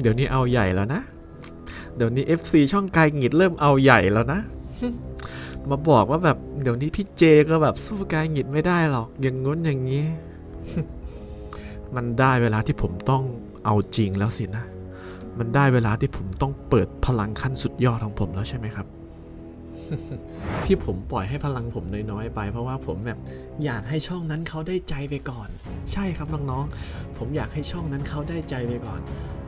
เดี๋ยวนี้เอาใหญ่แล้วนะ เดี๋ยวนี้ FC ช่องไกลหงิดเริ่มเอาใหญ่แล้วนะ มาบอกว่าแบบเดี๋ยวนี้พี่เจก็แบบสู้ไกลหงิดไม่ได้หรอก อย่างงู้นอย่างนี้ มันได้เวลาที่ผมต้องเอาจริงแล้วสินะ มันได้เวลาที่ผมต้องเปิดพลังขั้นสุดยอดของผมแล้วใช่ไหมครับ ที่ผมปล่อยให้พลังผมน้อยๆ ไป เพราะว่าผมแบบอยากให้ช่องนั้นเขาได้ใจไปก่อน ใช่ครับน้องๆ ผมอยากให้ช่องนั้นเขาได้ใจไปก่อน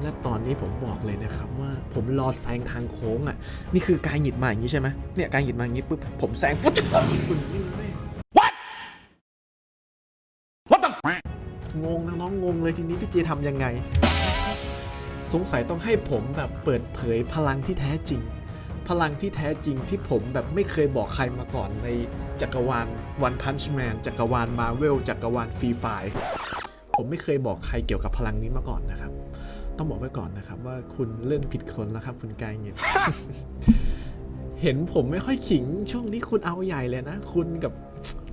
และตอนนี้ผมบอกเลยนะครับว่าผมรอแซงทางโค้งอะ นี่คือกายหงิดมาอย่างนี้ใช่ไหมเนี่ยกายหงิดมาอย่างนี้ปุ๊บผมแซงฟุ๊บคุณนี่เลย What the? งงน้องๆงงเลยทีนี้พี่เจทำยังไง สงสัยต้องให้ผมแบบเปิดเผยพลังที่แท้จริง พลังที่แท้จริงที่ผมแบบไม่เคยบอกใครมาก่อนในจักรวาล One Punch Man จักรวาล Marvel จักรวาล Free Fire ผมไม่เคยบอกใครเกี่ยวกับพลังนี้มาก่อนนะครับ ต้องบอกไว้ก่อนนะครับว่าคุณเล่นผิดคนแล้วครับ คุณกายเงินเห็นผมไม่ค่อยขิงช่วงนี้คุณเอาใหญ่เลยนะ คุณกับ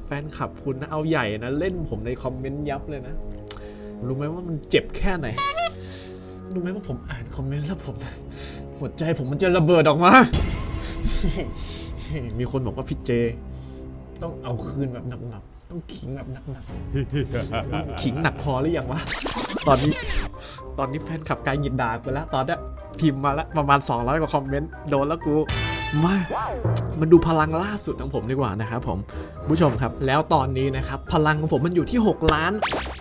แฟนคลับคุณนะเอาใหญ่นะเล่นผมในคอมเมนต์ยับเลยนะ รู้ไหมว่ามันเจ็บแค่ไหนรู้ไหมว่าผมอ่านคอมเมนต์แล้วผม หัวใจผมมันจะระเบิดออกมา มีคนบอกว่าพี่เจ ต้องเอาคืนแบบหนักๆ ต้องขิงแบบหนักๆ ขิงหนักพอหรือยังวะ ตอนนี้ ตอนนี้แฟนขับกายหยินด่ากูแล้ว ตอนนี้พิมพ์มาแล้วประมาณ 200 กว่าคอมเมนต์ โดนแล้วกูมามันดูพลังล่าสุดของผมดีกว่านะครับผมผู้ชมครับ แล้วตอนนี้นะครับ พลังของผมมันอยู่ที่ 6 ล้าน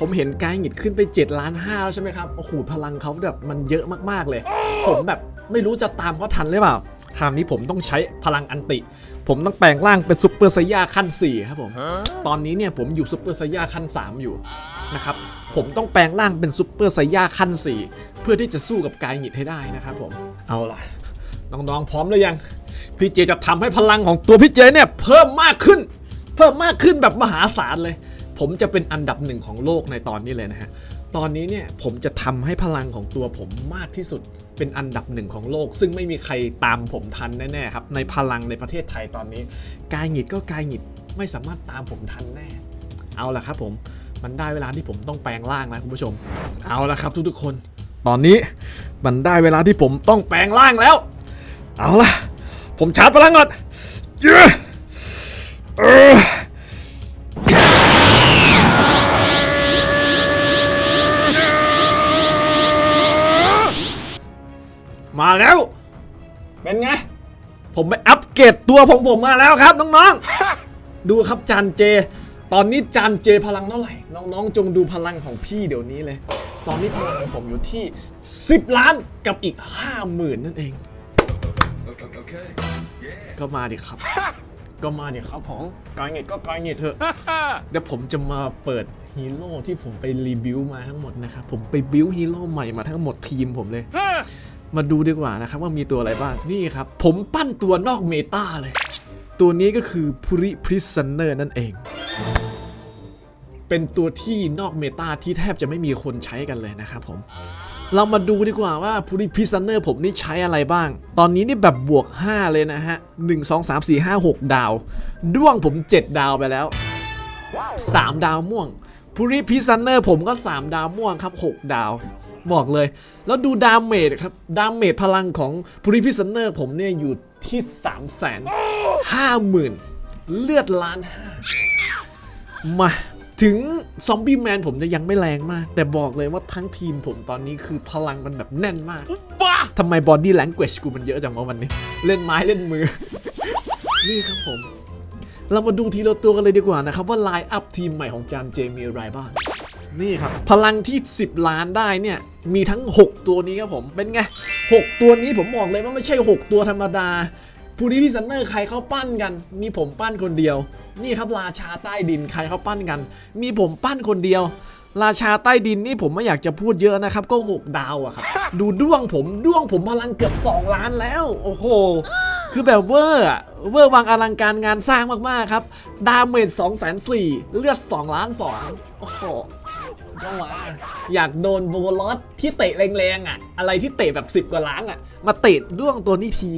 ผมเห็นกายหงิดขึ้นไป 7 ล้าน5แล้วใช่ไหมครับ โอ้โห พลังเขาแบบมันเยอะมากๆเลย ผมแบบ ไม่รู้จะตามเขาทันหรือเปล่าคราวนี้ผมต้องใช้พลังอันติ ผมต้องแปลงร่างเป็นซุปเปอร์ไซย่าขั้น 4 ครับผม ตอนนี้เนี่ยผมอยู่ซุปเปอร์ไซย่าขั้น 3 อยู่นะครับ ผมต้องแปลงร่างเป็นซุปเปอร์ไซย่าขั้น 4 เพื่อที่จะสู้กับกายหงิดให้ได้นะครับผม เอาล่ะ น้องๆพร้อมหรือยัง พี่เจจะทำให้พลังของตัวพี่เจเนี่ยเพิ่มมากขึ้น เพิ่มมากขึ้นแบบมหาศาลเลย ผมจะเป็นอันดับหนึ่งของโลกในตอนนี้เลยนะฮะ ตอนนี้เนี่ยผมจะทำให้พลังของตัวผมมากที่สุด เป็นอันดับหนึ่งของโลก ซึ่งไม่มีใครตามผมทันแน่ๆครับ ในพลังในประเทศไทยตอนนี้ กายหงิดก็กายหงิดไม่สามารถตามผมทันแน่ เอาละครับผมมันได้เวลาที่ผมต้องแปลงร่างแล้วคุณผู้ชม เอาละครับทุกๆคน ตอนนี้มันได้เวลาที่ผมต้องแปลงร่างแล้ว เอาละผมชาร์จพลังก่อนเย้ ผมไปอัปเกรดตัวของผมมาแล้วครับน้องๆ ดูครับจานเจ ตอนนี้จานเจพลังเท่าไหร่ น้องๆ จงดูพลังของพี่เดี๋ยวนี้เลย ตอนนี้พลังของผมอยู่ที่ 10 ล้านกับอีก 50,000 นั่นเอง ก็มาดิครับ ก็มาดิครับของกายเงียก็กายเงียเถอะ เดี๋ยวผมจะมาเปิดฮีโร่ที่ผมไปรีบิวมาทั้งหมดนะครับ ผมไปบิวฮีโร่ใหม่มาทั้งหมดทีมผมเลย มาดูดีกว่านะครับว่ามีตัวอะไรบ้าง นี่ครับ ผมปั้นตัวนอกเมตาเลย ตัวนี้ก็คือพูริพริซันเนอร์นั่นเอง เป็นตัวที่นอกเมตาที่แทบจะไม่มีคนใช้กันเลยนะครับผม เรามาดูดีกว่าว่าพูริพิซันเนอร์ผมนี่ใช้อะไรบ้าง ตอนนี้นี่แบบบวก 5 เลยนะฮะ 1 2 3 4 5 6 ดาว ด้วงผม 7 ดาวไปแล้ว 3 ดาวม่วงพูริพิซันเนอร์ผมก็ 3 ดาวม่วงครับ 6 ดาว บอกเลย แล้วดูดาเมจครับ ดาเมจพลังของพูริพิซันเนอร์ผมเนี่ยอยู่ที่ 3 5 0 0 0 0 เลือดล้านห้ามาถึงซอมบี้แมนผมจะยังไม่แรงมาก แต่บอกเลยว่าทั้งทีมผมตอนนี้คือพลังมันแบบแน่นมากทำไมบอดี้แลง u a g e กูมันเยอะจังวะวันนี้ เล่นไม้เล่นมือ นี่ครับผม เรามาดูทีละตัวกันเลยดีกว่านะครับ ว่าไลน์อัพทีมใหม่ของจานเจมีอะไรบ้าง นี่ครับ พลังที่ 10 ล้านได้เนี่ย มีทั้ง 6 ตัวนี้ครับผมเป็นไง 6 ตัวนี้ผมบอกเลยว่าไม่ใช่ 6 ตัวธรรมดาผู้นี้พี่ซันเนอร์ใครเขาปั้นกัน มีผมปั้นคนเดียว นี่ครับราชาใต้ดินใครเขาปั้นกัน มีผมปั้นคนเดียว ราชาใต้ดินนี่ผมไม่อยากจะพูดเยอะนะครับ ก็ 6 ดาวอะครับ ดูด้วงผมด้วงผมพลังเกือบ 2 ล้านแล้ว โอ้โหคือแบบเวอร์อะเวอร์วังอลังการงานสร้างมากๆครับ ดาเมจ2 4 0 0 0เลือด 2 ล้าน2โอ้โห ก็มาอยากโดนโบลอสที่เตะแรงๆอะ อะไรที่เตะแบบ 10 กว่าล้านอะ มาเตะด้วงตัวนี้ที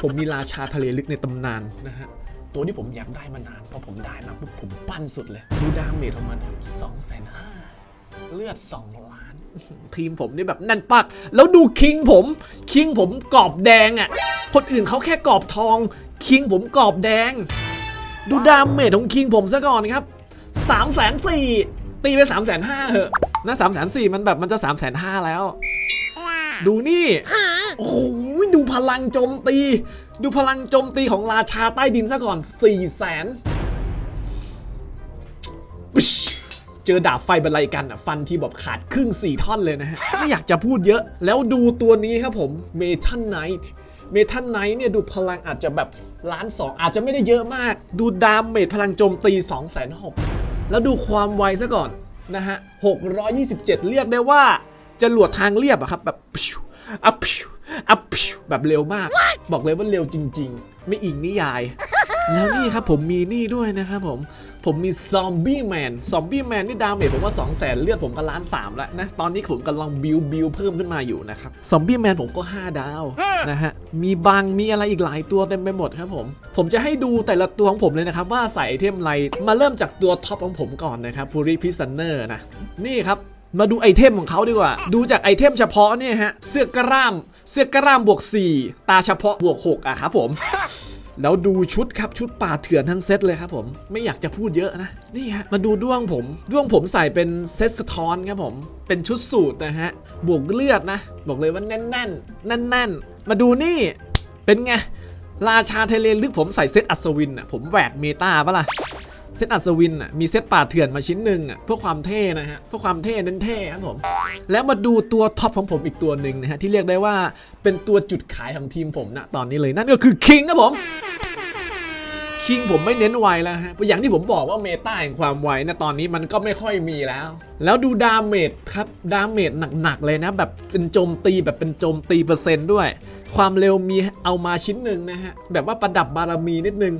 ผมมีราชาทะเลลึกในตำนานนะฮะ ตัวที่ผมอยากได้มานานพอผมได้มาปุ๊บผมปั้นสุดเลยดูดาเมจของมันสองแสนห้าเลือด 2 ล้าน ทีมผมนี่แบบแน่นปัก แล้วดูคิงผม คิงผมกรอบแดงอะ่ะ คนอื่นเขาแค่กรอบทอง คิงผมกรอบแดง ดูดามเมจของคิงผมซะก่อนครับ3ามแสนสี่ ตีไป3ามแสนห้าเหอะนะสามแสนสี่มันแบบมันจะ3ามแสนห้าแล้ว ดูนี่ โอ้โหดูพลังโจมตี ดูพลังโจมตีของราชาใต้ดินซะก่อน4ี่แสนเจอดาบไฟบรรลัยกันอะฟันที่แบบขาดครึ่ง 4 ท่อนเลยนะฮะ ไม่อยากจะพูดเยอะ แล้วดูตัวนี้ครับผมเมทัลไนท์เมทัลไนท์เนี่ยดูพลังอาจจะแบบล้านสองอาจจะไม่ได้เยอะมาก ดูดามเมจพลังโจมตี 2 6 0 0 0 แล้วดูความไวซะก่อนนะฮะ 627 เรียกได้ว่าจะหลวดทางเรียบอะครับแบบพิวอัพพิวอัพพิวแบบเร็วมาก บอกเลยว่าเร็วจริง ๆ ไม่อิงนิยาย แล้วนี่ครับผมมีนี่ด้วยนะครับผม ผมมีซอมบี้แมน ซอมบี้แมนนี่ดาเมจผมว่า 2 0 0แสนเลือดผมก็ล้านสามแล้วนะ ตอนนี้ผมกำลังบิวบิวเพิ่มขึ้นมาอยู่นะครับ ซอมบี้แมนผมก็ 5 ดาวนะฮะ มีบังมีอะไรอีกหลายตัวเต็มไปหมดครับผม ผมจะให้ดูแต่ละตัวของผมเลยนะครับ ว่าใส่เทมอะไร มาเริ่มจากตัวท็อปของผมก่อนนะครับฟูรี่พิซันเนอร์นะ นี่ครับมาดูไอเทมของเขาดีกว่า ดูจากไอเทมเฉพาะเนี่ยฮะ เสื้อกล้าม เสื้อกล้ามบวก 4 ตาเฉพาะบวก6อะครับผม แล้วดูชุดครับชุดป่าเถื่อนทั้งเซตเลยครับผมไม่อยากจะพูดเยอะนะ นี่ฮะมาดูด้วงผม ด้วงผมใส่เป็นเซตสะท้อนครับผม เป็นชุดสูตรนะฮะ บวกเลือดนะ บอกเลยว่าแน่นๆแน่นๆมาดูนี่ เป็นไง ราชาเทเลลึกผมใส่เซตอัศวินอะผมแหวกเมตาปะล่ะเซตอัศวินอะมีเซตป่าเถื่อนมาชิ้นหนึ่งอะเพื่อความเท่นะฮะเพื่อความเท่เน้นเท่ครับผมแล้วมาดูตัวท็อปของผมอีกตัวหนึ่งนะฮะที่เรียกได้ว่าเป็นตัวจุดขายของทีมผมนะตอนนี้เลยนั่นก็คือคิงครับผม คิงผมไม่เน้นไวแล้วฮะอย่างที่ผมบอกว่าเมตาแห่งความไวนะตอนนี้มันก็ไม่ค่อยมีแล้ว แล้วดูดาเมจครับ ดาเมจหนักๆเลยนะ แบบเป็นโจมตีแบบเป็นโจมตีเปอร์เซ็นต์ด้วย ความเร็วมีเอามาชิ้นหนึ่งนะฮะ แบบว่าประดับบารมีนิดนึง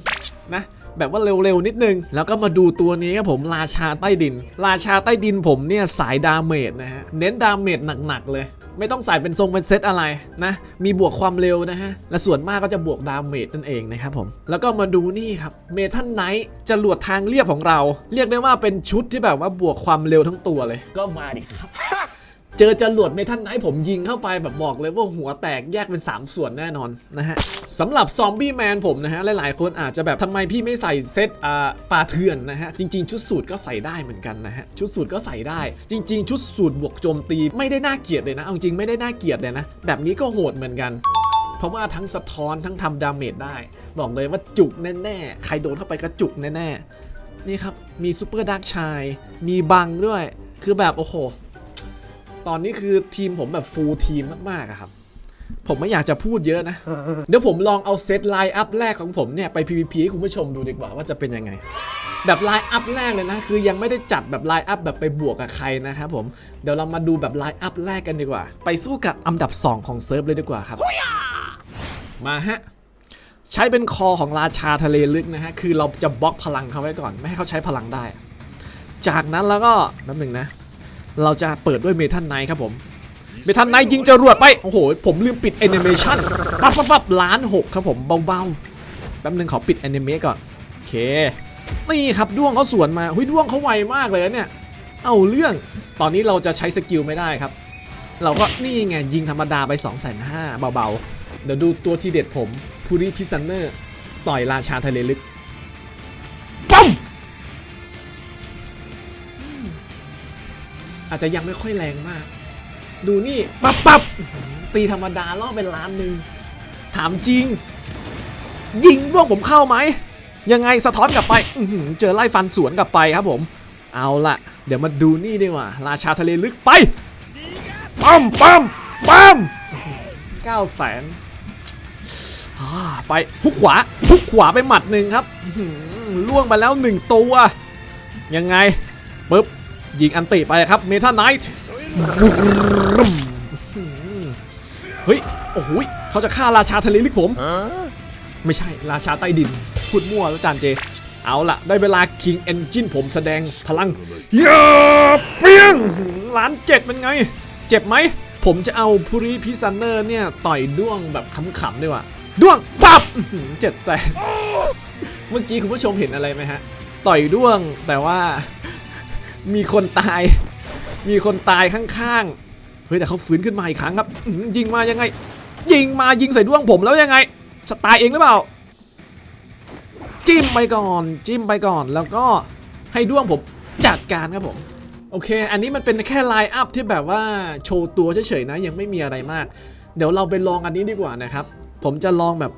นะแบบว่าเร็วๆนิดนึง แล้วก็มาดูตัวนี้ครับผมราชาใต้ดิน ราชาใต้ดินผมเนี่ยสายดาเมจนะฮะ เน้นดาเมจหนักๆเลย ไม่ต้องใส่เป็นทรงเป็นเซตอะไรนะมีบวกความเร็วนะฮะและส่วนมากก็จะบวกดาเมจนั่นเองนะครับผมแล้วก็มาดูนี่ครับเมทัลไนท์จะหลวดทางเรียบของเรา เรียกได้ว่าเป็นชุดที่แบบว่าบวกความเร็วทั้งตัวเลย ก็มาดิครับ เจอจรวดเมทัลไนท์ผมยิงเข้าไปแบบบอกเลยว่าหัวแตกแยกเป็น 3 ส่วนแน่นอนนะฮะสำหรับซอมบี้แมนผมนะฮะ หลายๆ คนอาจจะแบบทำไมพี่ไม่ใส่เซตอ่าปลาเถื่อนนะฮะ จริง ๆ ชุดสูตรก็ใส่ได้เหมือนกันนะฮะ ชุดสูตรก็ใส่ได้ จริง ๆ ชุดสูตรบวกโจมตีไม่ได้น่าเกลียดเลยนะเอาจริงไม่ได้น่าเกลียดเลยนะแบบนี้ก็โหดเหมือนกันเพราะว่าทั้งสะท้อนทั้งทำดาเมจได้ บอกเลยว่าจุกแน่ๆ ใครโดนเข้าไปก็จุกแน่ๆ นี่ครับ มีซูเปอร์ดักชาย มีบังด้วย คือแบบ โอ้โห ตอนนี้คือทีมผมแบบฟูลทีมมากๆอะครับ ผมไม่อยากจะพูดเยอะนะ เดี๋ยวผมลองเอาเซตไลน์อัพแรกของผมเนี่ยไป PVP ให้คุณผู้ชมดูดีกว่าว่าจะเป็นยังไง แบบไลน์อัพแรกเลยนะ คือยังไม่ได้จัดแบบไลน์อัพแบบไปบวกกับใครนะครับผม เดี๋ยวเรามาดูแบบไลน์อัพแรกกันดีกว่า ไปสู้กับอันดับ 2 ของเซิร์ฟเลยดีกว่าครับ มาฮะใช้เป็นคอของราชาทะเลลึกนะฮะ คือเราจะบล็อกพลังเขาไว้ก่อน ไม่ให้เขาใช้พลังได้ จากนั้นแล้วก็แป๊บหนึงนะ เราจะเปิดด้วยเมทัลไนท์ครับผม เมทัลไนท์ยิงจรวดไป โอ้โห ผมลืมปิดแอนิเมชันปั๊บปั๊บปั๊บล้านหกครับผมเบาๆ แป๊บนึงขอปิดแอนิเมะก่อน โอเค นี่ครับด้วงเขาสวนมาหุยด้วงเขาไวมากเลยนะเนี่ย เอาเรื่อง ตอนนี้เราจะใช้สกิลไม่ได้ครับ เราก็นี่ไงยิงธรรมดาไป2 5 0 0 0เบาๆ เดี๋ยวดูตัวทีเด็ดผมพูริพิซันเนอร์ต่อยราชาทะเลลึก อาจจะยังไม่ค่อยแรงมาก ดูนี่ปับปับตีธรรมดาล่อเป็นล้านหนึ่งถามจริง ยิงพวกผมเข้าไหม ยังไงสะท้อนกลับไปเจอไล่ฟันสวนกลับไปครับผม เอาละเดี๋ยวมาดูนี่ดีกว่า ราชาทะเลลึกไปปั๊มปั๊มปั๊มเก้าแสนไปพุกขวาพุกขวาไปหมัดหนึ่งครับล่วงไปแล้วหนึ่งตัว ยังไงปึ๊บ ยิงอันติไปครับเมทาไนท์เฮ้ย โอ้โหยเขาจะฆ่าราชาทะเลลึกผม ไม่ใช่ราชาใต้ดิน พูดมั่วแล้วจานเจ เอาละได้เวลา King Engine ผมแสดงพลังเยาเปี้ยงล้านเจ็ดเป็นไง เจ็บไหม ผมจะเอาพูริพิซันเนอร์เนี่ย ต่อยด้วงแบบขำๆดีกว่าด้วงปับเจ็ดแสนเมื่อกี้คุณผู้ชมเห็นอะไรไหมฮะ ต่อยด้วงแต่ว่า มีคนตาย มีคนตายข้างๆ เฮ้ยแต่เขาฟื้นขึ้นมาอีกครั้งครับยิงมายังไง ยิงมายิงใส่ดวงผมแล้วยังไงจะตายเองหรือเปล่า จิ้มไปก่อน จิ้มไปก่อนแล้วก็ให้ด้วงผมจัดการครับผมโอเค อันนี้มันเป็นแค่ไลน์อัพที่แบบว่าโชว์ตัวเฉยๆนะ ยังไม่มีอะไรมาก เดี๋ยวเราไปลองอันนี้ดีกว่านะครับ ผมจะลองแบบ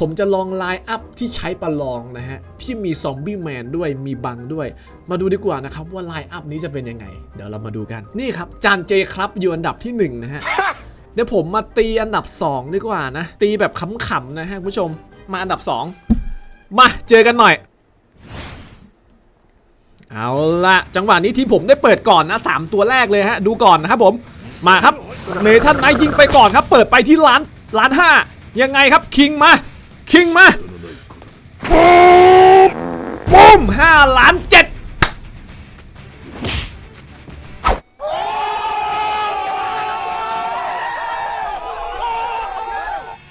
ผมจะลองไลน์อัพที่ใช้ประลองนะฮะ ที่มีซอมบี้แมนด้วยมีบังด้วย มาดูดีกว่านะครับว่าไลน์อัพนี้จะเป็นยังไง เดี๋ยวเรามาดูกันนี่ครับจานเจครับอยู่อันดับที่หนึ่งนะฮะเดี๋ยวผมมาตีอันดับ 2 ดีกว่านะ ตีแบบขำๆนะฮะคุณผู้ชมมาอันดับ 2 มาเจอกันหน่อย เอาละจังหวะนี้ที่ผมได้เปิดก่อนนะ 3 ตัวแรกเลยฮะ ดูก่อนนะครับผมมาครับเมทันไนท์ยิงไปก่อนครับ เปิดไปที่ล้านล้านห้ายังไงครับคิงมาคิงมา ปุ้มห้าล้านเจ็ด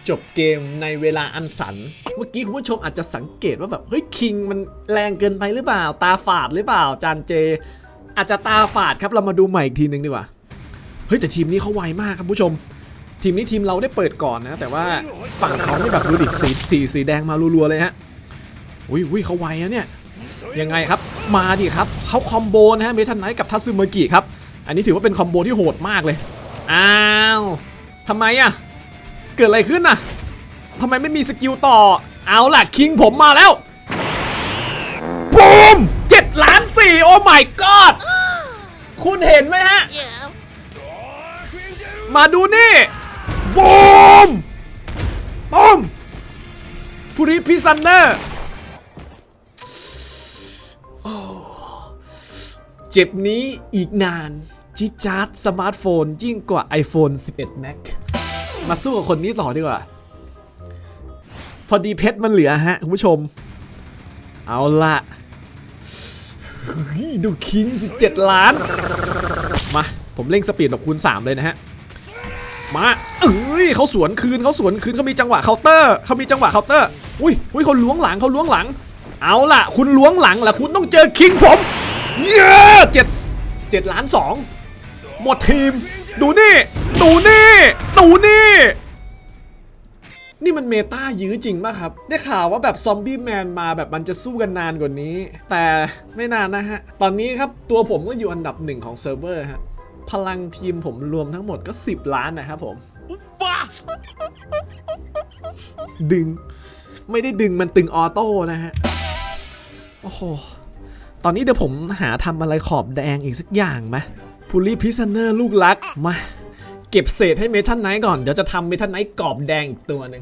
จบเกมในเวลาอันสัน เมื่อกี้คุณผู้ชมอาจจะสังเกตว่าแบบ เฮ้ย คิงมันแรงเกินไปหรือเปล่า ตาฝาดหรือเปล่า จานเจ อาจจะตาฝาดครับเรามาดูใหม่อีกทีนึงดีกว่า เฮ้ย แต่ทีมนี้เขาไวมากครับผู้ชม ทีมนี้ทีมเราได้เปิดก่อนนะ แต่ว่าฝั่งเขานี่แบบดูดิสีสีสีแดงมารัวๆเลยฮะอุ้ยอุ้ยเขาไวอะเนี่ย ยังไงครับมาดิครับเขาคอมโบนะฮะเมทันไนท์กับทัตสึเมกิครับอันนี้ถือว่าเป็นคอมโบที่โหดมากเลยอ้าวทำไมอะเกิดอะไรขึ้นน่ะทำไมไม่มีสกิลต่อเอาล่ะคิงผมมาแล้วบูมเจ็ดล้านสี่โอ้ my god คุณเห็นไหมฮะ Yeah. มาดูนี่บูมบูมพูริพิซันเนอร์ เจ็บนี้อีกนานจิจาร์ดสมาร์ทโฟน ยิ่งกว่า iPhone 11 Max มาสู้กับคนนี้ต่อดีกว่า พอดีเพชรมันเหลือฮะ คุณผู้ชม เอาละดูคิง17 ล้าน มา ผมเร่งสปีดแบบคูณ 3 เลยนะฮะ มาเอ้ยเขาสวนคืนเขาสวนคืนเขามีจังหวะเคาน์เตอร์เขามีจังหวะเคาน์เตอร์ อุ้ยอุ้ยเขาล้วงหลังเขาล้วงหลัง เอาล่ะ คุณล้วงหลังล่ะคุณต้องเจอคิงผม เย้เจ็ดเจ็ดล้านสองหมดทีม ดูนี่ ดูนี่ ดูนี่ นี่มันเมตายื้อจริงป่ะครับ ได้ข่าวว่าแบบซอมบี้แมนมาแบบมันจะสู้กันนานกว่านี้ แต่ไม่นานนะฮะ ตอนนี้ครับตัวผมก็อยู่อันดับหนึ่งของเซิร์ฟเวอร์ฮะ พลังทีมผมรวมทั้งหมดก็ 10 ล้านนะครับผมดึง ไม่ได้ดึงมันตึงออโต้นะฮะ โอ้โห ตอนนี้เดี๋ยวผมหาทำอะไรขอบแดงอีกสักอย่างไหมพูลี่พิซเนอร์ลูกรักมาเก็บเศษให้เมทัลไนท์ก่อน เดี๋ยวจะทำเมทัลไนท์กรอบแดงอีกตัวหนึ่ง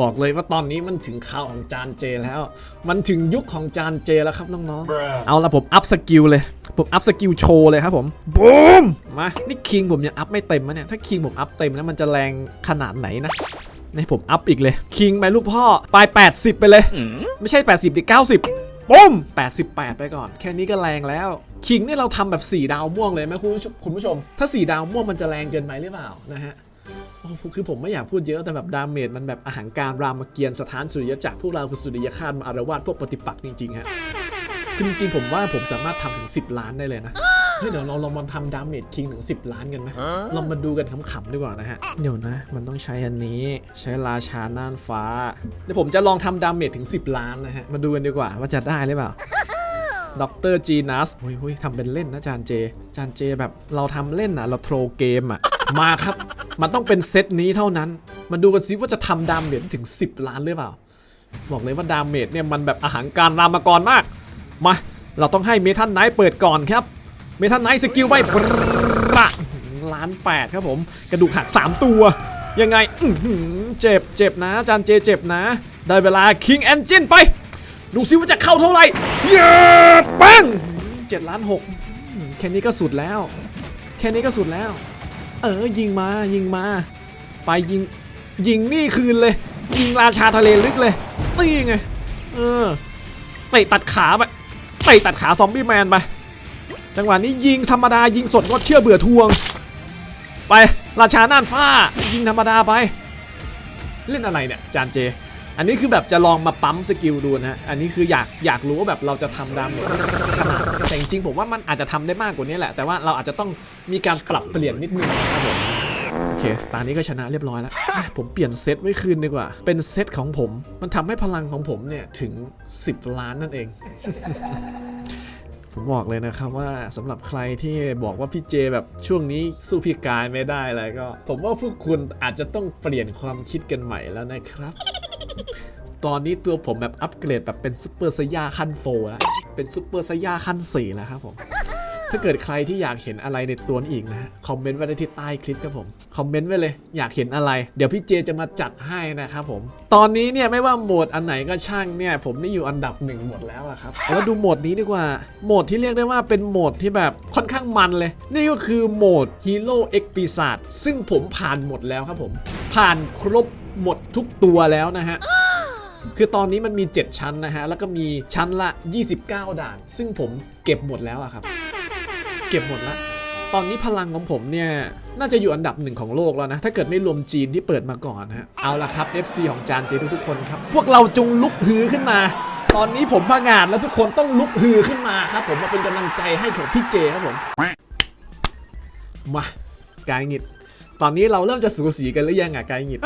บอกเลยว่าตอนนี้มันถึงข่าวของจานเจแล้ว มันถึงยุคของจานเจแล้วครับน้องๆ เอาละผมอัพสกิลเลย ผมอัพสกิลโชว์เลยครับผมบูมมา นี่คิงผมยังอัพไม่เต็มนะเนี่ย ถ้าคิงผมอัพเต็มแล้วมันจะแรงขนาดไหนนะ นี่ผมอัพอีกเลย คิงไปลูกพ่อไป80 ไปเลย ไม่ใช่ 80ดิ90ปุ้ม88 ไปก่อน แค่นี้ก็แรงแล้วคิงนี่เราทำแบบ 4 ดาวม่วงเลยไหมคุณผู้ชมคุณผู้ชม ถ้า 4 ดาวม่วงมันจะแรงเกินไปหรือเปล่านะฮะโอ้คือผมไม่อยากพูดเยอะแต่แบบดาเมจมันแบบอาหารการรามเกียรติ์สถานสุริยจักรพวกเราคือสุริยคาตมาอารวาสพวกปฏิปักษ์จริงๆฮะคือจริงๆผมว่าผมสามารถทำถึง 10 ล้านได้เลยนะ เฮ้ยเดี๋ยวเราลองมาทำดาเมจคิงถึง 10 ล้านกันไหมลองมาดูกันขำๆดีกว่านะฮะ เดี๋ยวนะ มันต้องใช้อันนี้ใช้ราชาน่านฟ้า เดี๋ยวผมจะลองทำดาเมจถึง 10 ล้านนะฮะ มาดูกันดีกว่าว่าจะได้หรือเปล่าดรจีนัสหุยหุยทำเป็นเล่นนะจานเจ จานเจแบบเราทำเล่นนะเราโทรเกมอะ มาครับ มันต้องเป็นเซตนี้เท่านั้น มาดูกันซิว่าจะทำดาเมจถึง 10 ล้านหรือเปล่า บอกเลยว่าดาเมจเนี่ยมันแบบอาหารการรามากรมาก มา เราต้องให้เมทัลไนท์เปิดก่อนครับ เมทัลไนท์สกิลไปประล้านแปดครับผม กระดูกหัก 3 ตัว ยังไงเจ็บเจ็บนะจานเจเจ็บนะ ได้เวลา King Engine ไป ดูซิว่าจะเข้าเท่าไหร่เย้ปังเจ็ดล้านหกแค่นี้ก็สุดแล้ว แค่นี้ก็สุดแล้ว เออยิงมายิงมา ไปยิงยิงนี่คืนเลย ยิงราชาทะเลลึกเลยนี่ไงเออเตะตัดขาไปเตะตัดขาซอมบี้แมนไป จังหวะนี้ยิงธรรมดายิงสดงดเชื่อเบื่อทวง ไปราชาน่านฟ้า ยิงธรรมดาไป เล่นอะไรเนี่ยจานเจ อันนี้คือแบบจะลองมาปั๊มสกิลดูนะฮะอันนี้คืออยากอยากรู้ว่าแบบเราจะทำดาเมจขนาดแต่จริงๆผมว่ามันอาจจะทำได้มากกว่านี้แหละ แต่ว่าเราอาจจะต้องมีการปรับเปลี่ยนนิดนึงนะครับผมโอเคตานี้ก็ชนะเรียบร้อยแล้ว ผมเปลี่ยนเซตไว้คืนดีกว่า เป็นเซตของผม มันทำให้พลังของผมเนี่ยถึง 10 ล้านนั่นเอง ผมบอกเลยนะครับว่าสำหรับใครที่บอกว่าพี่เจแบบช่วงนี้สู้พี่กายไม่ได้อะไรก็ ผมว่าพวกคุณอาจจะต้องเปลี่ยนความคิดกันใหม่แล้วนะครับ ตอนนี้ตัวผมแบบอัปเกรดแบบเป็นซูเปอร์สยาขั้นโฟแล้วเป็นซูเปอร์สยาขั้น4แล้วครับผม ถ้าเกิดใครที่อยากเห็นอะไรในตัวนี้อีกนะ คอมเมนต์ไว้ได้ที่ใต้คลิปครับผม คอมเมนต์ไว้เลย อยากเห็นอะไร เดี๋ยวพี่เจจะมาจัดให้นะครับผม ตอนนี้เนี่ยไม่ว่าโหมดอันไหนก็ช่างเนี่ย ผมนี่อยู่อันดับหนึ่งหมดแล้วอะครับแล้วดูโหมดนี้ดีกว่า โหมดที่เรียกได้ว่าเป็นโหมดที่แบบค่อนข้างมันเลย นี่ก็คือโหมดฮีโร่เอ็กปีศาจซึ่งผมผ่านหมดแล้วครับผม ผ่านครบหมดทุกตัวแล้วนะฮะคือตอนนี้มันมี 7 ชั้นนะฮะ แล้วก็มีชั้นละ 29 ด่าน ซึ่งผมเก็บหมดแล้วอะครับ เก็บหมดล้วตอนนี้พลังของผมเนี่ยน่าจะอยู่อันดับหนึ่งของโลกแล้วนะ ถ้าเกิดไม่รวมจีนที่เปิดมาก่อนนะฮะเอาละครับ FC ของจานเจทุกๆคนครับ พวกเราจงลุกฮือขึ้นมา ตอนนี้ผมพงาดแล้วทุกคนต้องลุกฮือขึ้นมาครับ ผมมาเป็นกำลังใจให้ของพี่เจครับผมมากายหงิด ตอนนี้เราเริ่มจะสูสีกันหรือยังอะกายหงิด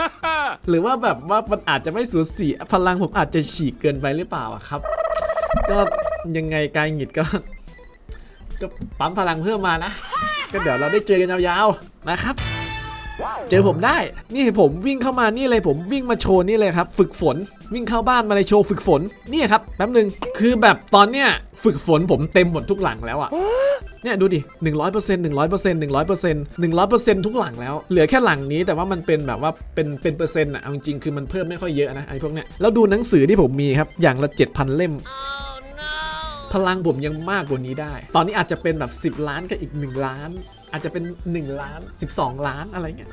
หรือว่าแบบว่ามันอาจจะไม่สูสีพลังผมอาจจะฉีกเกินไปหรือเปล่าครับ ก็ยังไงกายหงิดก็ ก็ปั๊มพลังเพิ่มมานะ ก็เดี๋ยวเราได้เจอกันยาวๆนะครับ เจอผมได้ นี่ผมวิ่งเข้ามานี่เลยผมวิ่งมาโชว์นี่เลยครับ ฝึกฝน วิ่งเข้าบ้านมาเลยโชว์ฝึกฝน นี่ครับแป๊บหนึ่งคือแบบตอนเนี้ยฝึกฝนผมเต็มหมดทุกหลังแล้วอะเนี่ยดูดิ 100% 100% 100% 100%ทุกหลังแล้ว เหลือแค่หลังนี้แต่ว่ามันเป็นแบบว่าเป็นเป็นเปอร์เซ็นต์อะเอาจริงๆคือมันเพิ่มไม่ค่อยเยอะนะไอ้พวกเนี้ย แล้วดูหนังสือที่ผมมีครับ อย่างละ 7,000 เล่ม พลังผมยังมากกว่านี้ได้ ตอนนี้อาจจะเป็นแบบ 10 ล้านกับอีก 1 ล้าน อาจจะเป็น 1 ล้าน 12 ล้านอะไรเงี้ย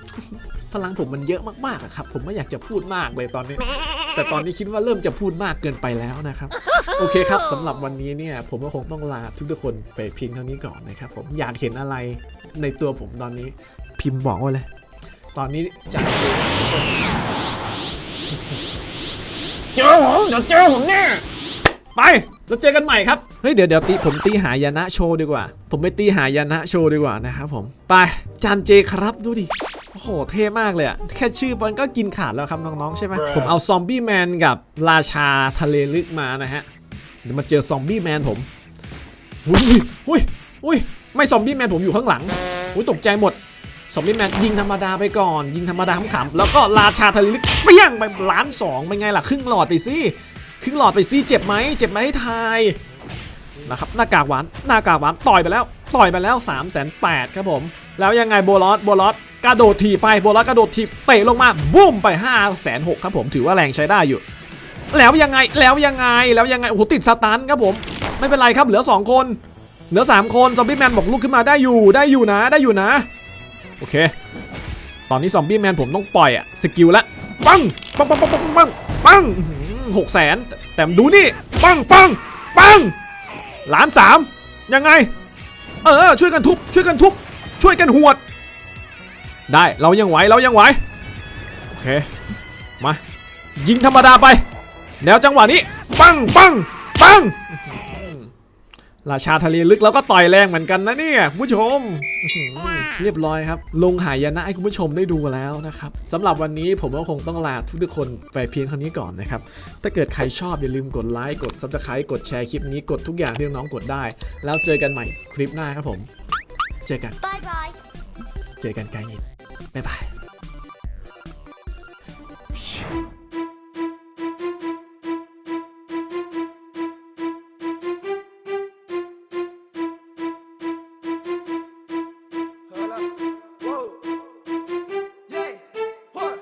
พลังผมมันเยอะมากๆครับ ผมไม่อยากจะพูดมากเลยตอนนี้ แต่ตอนนี้คิดว่าเริ่มจะพูดมากเกินไปแล้วนะครับ โอเคครับสำหรับวันนี้เนี่ย ผมก็คงต้องลาทุกๆคนไปเพียงเท่านี้ก่อนนะครับ ผมอยากเห็นอะไรในตัวผมตอนนี้ พิมพ์บอกไว้เลย ตอนนี้จากเจอซุปเปอร์สตาร์เจอผมเดี๋ยวเจอผมแน่ไป แล้วเจอกันใหม่ครับ เฮ้ยเดี๋ยวเดี๋ยวตีผมตีหายนะโชว์ดีกว่า ผมไปตีหายนะโชว์ดีกว่านะครับผม ไปจานเจครับดูดิ โอ้โหเท่มากเลยอะแค่ชื่อมันก็กินขาดแล้วครับน้องๆใช่ไหม ผมเอาซอมบี้แมนกับราชาทะเลลึกมานะฮะ เดี๋ยวมาเจอซอมบี้แมนผม อุ้ยอุ้ยอุ้ยไม่ซอมบี้แมนผมอยู่ข้างหลัง อุ้ยตกใจหมดซอมบี้แมนยิงธรรมดาไปก่อน ยิงธรรมดาขำๆแล้วก็ราชาทะเลลึกเปี้ยงไปล้านสองเป็นไงล่ะ ครึ่งหลอดไปสิ ครึ่งหลอดไปสิเจ็บไหมเจ็บไหมให้ทายนะครับหน้ากากหวานหน้ากากหวานต่อยไปแล้ว ต่อยไปแล้ว3ามแสนแปดครับผม แล้วยังไงโบลอสโบลอสกระโดดถีไปโบลอสกระโดดถีเตะลงมาบุ้มไป5้าแสนหกครับผมถือว่าแรงใช้ได้อยู่ แล้วยังไงแล้วยังไงแล้วยังไงโอ้โหติดสตันครับผมไม่เป็นไรครับเหลือ 2 คน เหลือ 3 คนซอมบี้แมนบอกลุกขึ้นมาได้อยู่ได้อยู่นะได้อยู่นะ โอเค ตอนนี้ซอมบี้แมนผมต้องปล่อยอะสกิลละปังปังปังปังปังปังปัง หกแสนแต่ดูนี่ปังปังปังล้านสามยังไง เออช่วยกันทุบช่วยกันทุบช่วยกันหวด ได้เรายังไหวเรายังไหวโอเคมายิงธรรมดาไป แล้วจังหวะนี้ปังปังปัง ราชาทะเลลึกแล้วก็ต่อยแรงเหมือนกันนะเนี่ยคุณผู้ชม เรียบร้อยครับ ลงหายนะให้คุณผู้ชมได้ดูแล้วนะครับสำหรับวันนี้ผมก็คงต้องลาทุกทุกคนไปเพียงเท่านี้ก่อนนะครับ ถ้าเกิดใครชอบอย่าลืมกดไลค์กดซับสไครต์กดแชร์คลิปนี้กดทุกอย่างที่น้องกดได้ แล้วเจอกันใหม่คลิปหน้าครับผม เจอกัน บายบาย เจอกันไกลอีกบายบาย